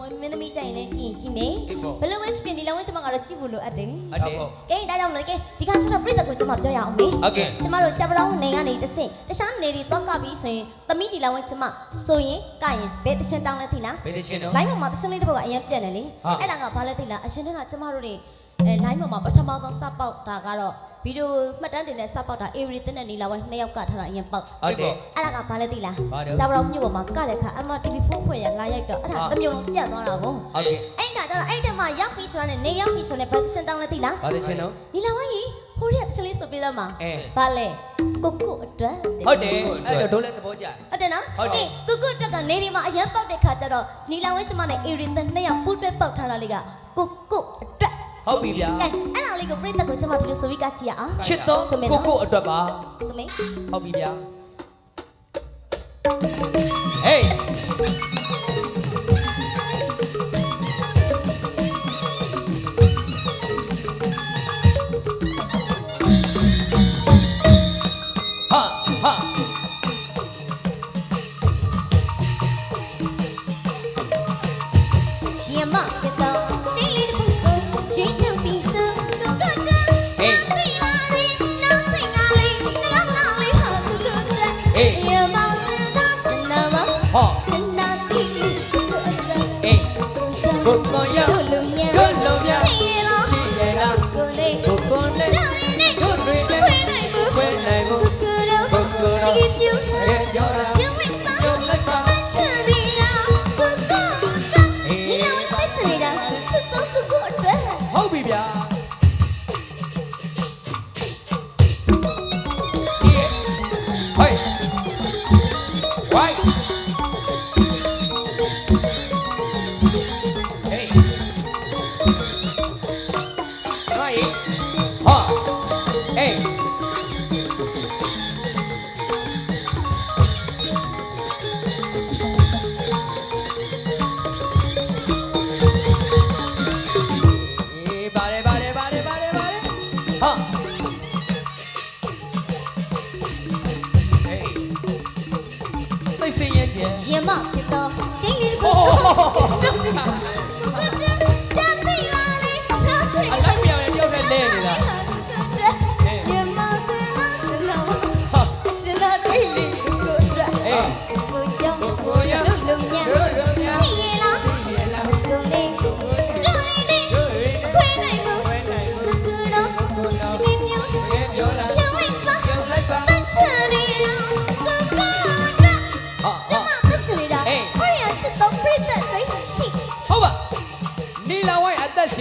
မင်းသမီးကြိုင်လည်းကြည့်ရင်ကြည့်မယ်အေးပေါ့ဘယ်လိုပဲဖြစ်ဖြစ်ဒီလောင်းဝဲကျမကတော့ကြည့်ဖို့လိုအပ်တယ်အတေဟုတ်ကဲဒါကြောင့်လည်းကဲဒီကကျတော့ပြိတ္တကိုကျမပြောရအောင်မေဟုတ်ကဲ့ ကျမတို့ကြပလောင်းနေကနေတဆင့်တခြားနေတွေသွားကပြီးဆိုရင်သမီးဒီလောင်းဝဲကျမဆိုရင်ကရင်ဘယ်တချင်းတောင်းလဲသိလား ဘယ်တချင်းတော့ လိုင်းပေါ်မှာတချင်းလေးတစ်ပုတ်ကအရင်ပြက်နေလေဟုတ် အဲ့ဒါကဘာလဲသိလားအရှင်တွေကကျမတို့တွေအဲလိုင်းပေါ်မှာပထမဆုံးစပေါက်တာကတော့ ဗီဒီယိုမှတ်တမ်းတင်တဲ့စပေါက်တာ everything နဲ့နေလာဝဲနှစ်ယောက်ကထားတာအရင်ပေါက်ဟုတ်တယ်အဲ့ဒါကဘာလဲသိလားဘာလဲကြပလောင်းမြို့ပေါ်မှာကတဲ့ခါ MRTV ဖုန်းဖွင့်ရလာရိုက်တော့အဲ့ဒါဟုတ်တစ်မျိုးလုံးပြတ်သွားတာကိုဟုတ်ကဲ့အဲ့ဒါကျတော့အဲ့ဒီမှာရောက်ပြီဆိုတာနဲ့နေရောက်ပြီဆိုတဲ့ဘတ်စင်တောင်းလဲသိလားဘာတချင်းတော့နီလာဝိုင်းဟိုရက်တချင်းလေးဆိုပြလာမှာအဲဘာလဲကိုကိုအတွက်တဲ့ဟုတ်တယ်အဲ့တော့ဒုလည်းသဘောကျတယ်ဟုတ်တယ်နော်ဟုတ်တယ်ကိုကိုအတွက်ကနေဒီမှာအရင်ပေါက်တဲ့ခါကျတော့နီလာဝိုင်းကျမနဲ့အေရင်တဲ့နှစ်ယောက်ပူးတွဲပေါက်ထားတာလေးကကိုကိုအတွက် ဟုတ်ပြီဗျာကဲအဲ့ဒါလေးကိုပြိတ္တကိုကျမဒီလိုဆိုပြီးကကြည့်ရအောင်ချစ်တော့ကိုကိုအတွက်ပါစမေးဟုတ်ပြီဗျာဟေး ဟုတ်ပြီဗျာ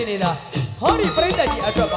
နေတာဟောဒီပြိတ္တကြီးအတွက်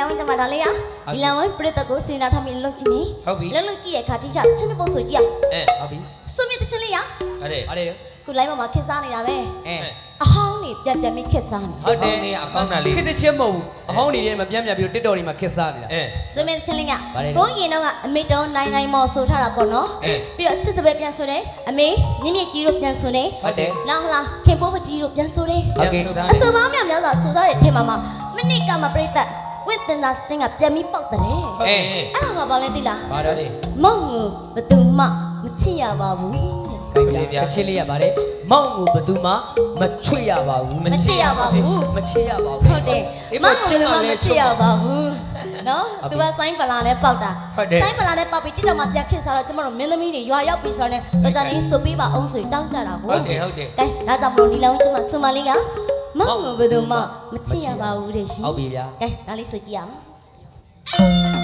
ယ်တော့ဒီလောင်းကျမဒါလေးရဒီလောင်းပြည့်တဲ့ကိုစင်နာထမီလောက်ကြည့်နေဟုတ်ပြီလောက်လောက်ကြည့်ရခါတိကျတချင်ပုတ်ဆိုကြည့်အောင်အဲဟုတ်ပြီစွမြင့်တချင်လေးရအဲ့ဒါအားရခုလိုင်းပေါ်မှာခက်စားနေတာပဲအဲအဟောင်းနေပြက်ပြက်မိခက်စားနေဟုတ်တယ်နေအကောင့်နာလေးခစ်တဲ့ချင်းမဟုတ်ဘူးအဟောင်းနေတယ်မပြန့်ပြန့်ပြီးတော့တစ်တော်တွေမှာခစ်စားနေတာအဲစွမြင့်တချင်လေးကဗါတယ်လေဘုန်းရင်တော့ကအမေတော်နိုင်နိုင်မော်ဆိုထားတာပေါ့နော်အေးပြီးတော့ချစ်တဲ့ပဲပြန်ဆိုတယ်အမေမြင့်မြင့်ကြီးတို့ပြန်ဆိုတယ်ဟုတ်တယ်နောက်ဟလားခင်ပိုးမကြီးတို့ပြန်ဆိုတယ်ဟုတ်ကဲ့ဆိုတာအစပေါင်းများများစွာဆိုသားတဲ့ထဲမှာမှာမနစ်ကမှပြိတ္တ ဝိသင်္သာစတင်ကပြန်ပြီးပေါက်တယ်ဟုတ်ကဲ့အဲ့ဒါကဘာလဲသိလားဘာတော့လဲမောင်ကိုဘယ်သူမှမချစ်ရပါဘူးတဲ့ခိုင်ကြတချင်းလေးရပါတယ်မောင်ကိုဘယ်သူမှမချွေရပါဘူးမချစ်ရပါဘူးမချစ်ရပါဘူးဟုတ်တယ်မောင်ကိုလည်းမချစ်ရပါဘူးနော်သူကဆိုင်းပလာနဲ့ပေါက်တာဆိုင်းပလာနဲ့ပေါက်ပြီးတိတော့မှပြန်ခစ်စားတော့ကျမတို့မင်းသမီးတွေရွာရောက်ပြီဆိုတော့လည်းတော်ကြလေးဆိုပေးပါအောင်ဆိုတောင်းကြတာကိုဟုတ်တယ်ဟုတ်တယ်ကဲဒါကြောင့်မလို့ဒီလောင်းကျမဆူမလေးက မောင်ကိုဘယ်သူမှမချစ်ရပါဘူးတဲ့ရှင်ဟုတ်ပြီဗျာကဲဒါလေးဆိုကြည့်အောင်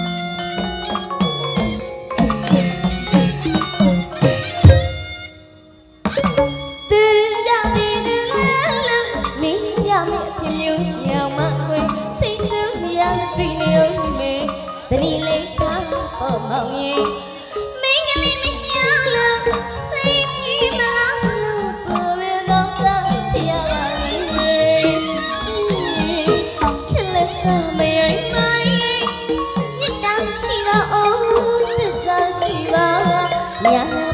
哎呀。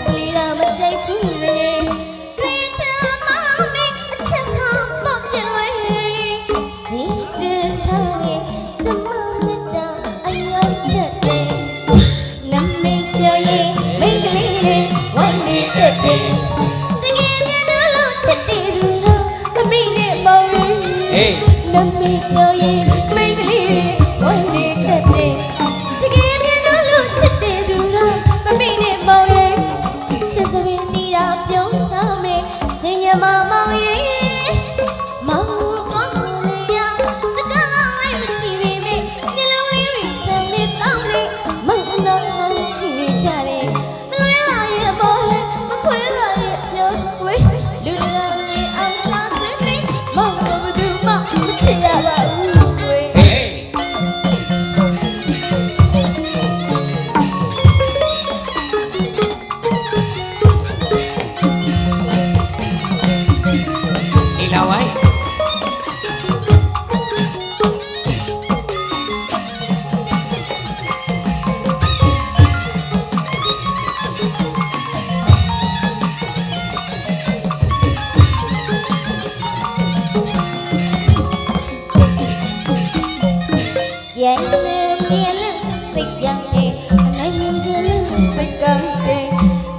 စိတ်ပြန်တယ်အနိုင်ယူစလို့စိတ်ကံတယ်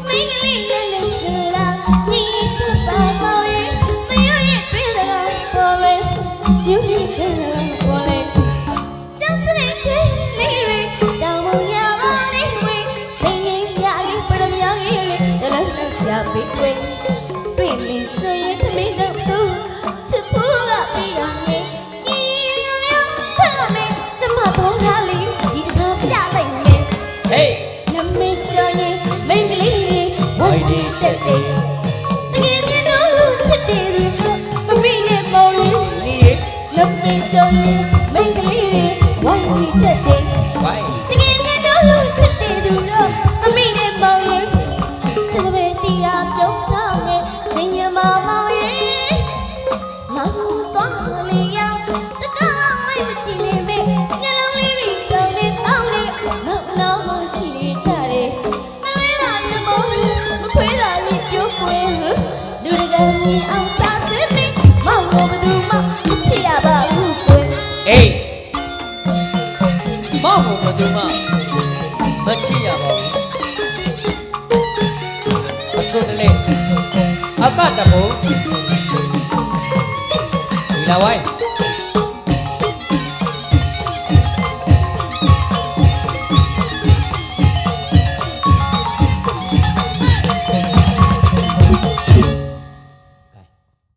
မိမလေးလည်းလည်းစရာနီးစပါပါရဲ့မရရဲ့ပြေတာပေါ်လေယူနေကြတာပေါ်လေကျောင်းစနေကလေးရတောင်မရပါနဲ့ဝေးစိတ်ငြိမ်းရရင်ပရမရရဲ့လေတလုံးလောက်ရှာပြီးတွေ့တွေ့မင်းစ အောင်စားစစ်မိမောင်ကိုဘသူမှအချစ်ရပါဘူးကွယ်အေးမောင်ကိုဘသူမှမချစ်ရပါဘူးအစိုးတလေအပတ်တဘုံဒီလာဝိုင်း